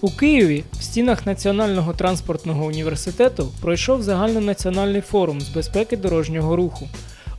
У Києві в стінах Національного транспортного університету пройшов загальнонаціональний форум з безпеки дорожнього руху.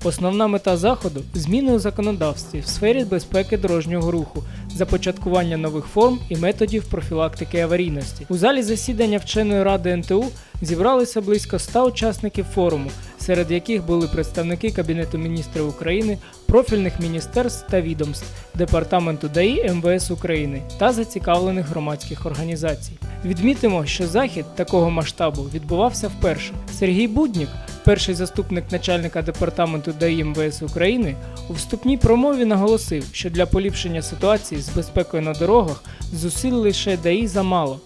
Основна мета заходу зміни у законодавстві в сфері безпеки дорожнього руху, започаткування нових форм і методів профілактики аварійності. У залі засідання вченої ради НТУ зібралися близько 100 учасників форуму, серед яких були представники Кабінету міністрів України, профільних міністерств та відомств, департаменту ДАІ МВС України та зацікавлених громадських організацій. Відмітимо, що захід такого масштабу відбувався вперше. Сергій Буднік, перший заступник начальника департаменту ДАІ МВС України, у вступній промові наголосив, що для поліпшення ситуації з безпекою на дорогах зусиль лише ДАІ замало.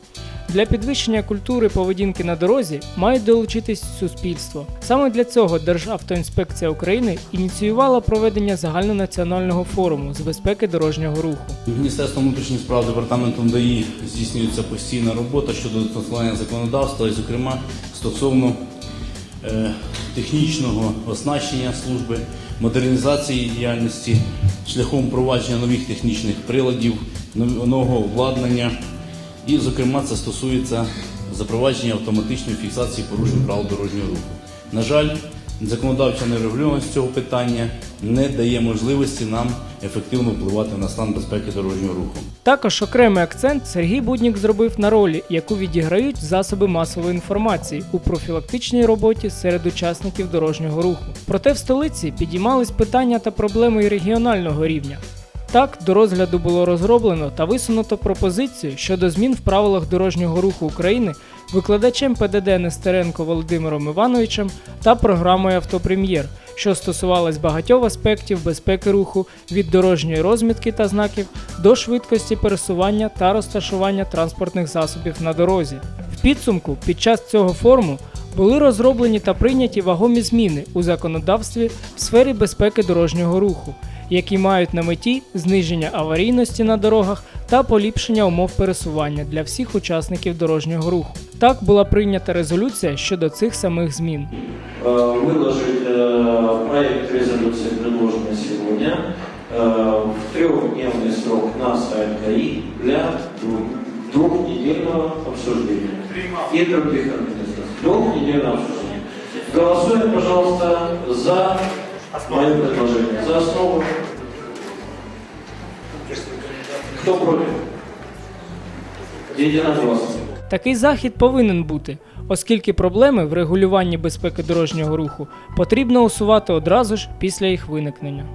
Для підвищення культури поведінки на дорозі мають долучитись суспільство. Саме для цього Державтоінспекція України ініціювала проведення загальнонаціонального форуму з безпеки дорожнього руху. Міністерством внутрішніх справ департаментом ДАІ здійснюється постійна робота щодо досконалення законодавства, і, зокрема, стосовно е, технічного оснащення служби, модернізації діяльності, шляхом впровадження нових технічних приладів, нового обладнання. І, зокрема, це стосується запровадження автоматичної фіксації порушень правил дорожнього руху. На жаль, законодавча нерегульованість цього питання не дає можливості нам ефективно впливати на стан безпеки дорожнього руху. Також окремий акцент Сергій Буднік зробив на ролі, яку відіграють засоби масової інформації у профілактичній роботі серед учасників дорожнього руху. Проте в столиці підіймались питання та проблеми регіонального рівня. Так, до розгляду було розроблено та висунуто пропозицію щодо змін в правилах дорожнього руху України викладачем ПДД Нестеренко Володимиром Івановичем та програмою Автопрем'єр, що стосувалась багатьох аспектів безпеки руху від дорожньої розмітки та знаків до швидкості пересування та розташування транспортних засобів на дорозі. В підсумку під час цього форуму були розроблені та прийняті вагомі зміни у законодавстві в сфері безпеки дорожнього руху, які мають на меті зниження аварійності на дорогах та поліпшення умов пересування для всіх учасників дорожнього руху. Так була прийнята резолюція щодо цих самих змін. э, выложить э, проект резолюции, предложенный сегодня, э, в трехдневный срок на сайт ГАИ для двух- двухнедельного обсуждения. И других организаций. Двухнедельного обсуждения. Голосуем, пожалуйста, за мое предложение. За основу. Хто проти? Единогласно. Такий захід повинен бути, оскільки проблеми в регулюванні безпеки дорожнього руху потрібно усувати одразу ж після їх виникнення.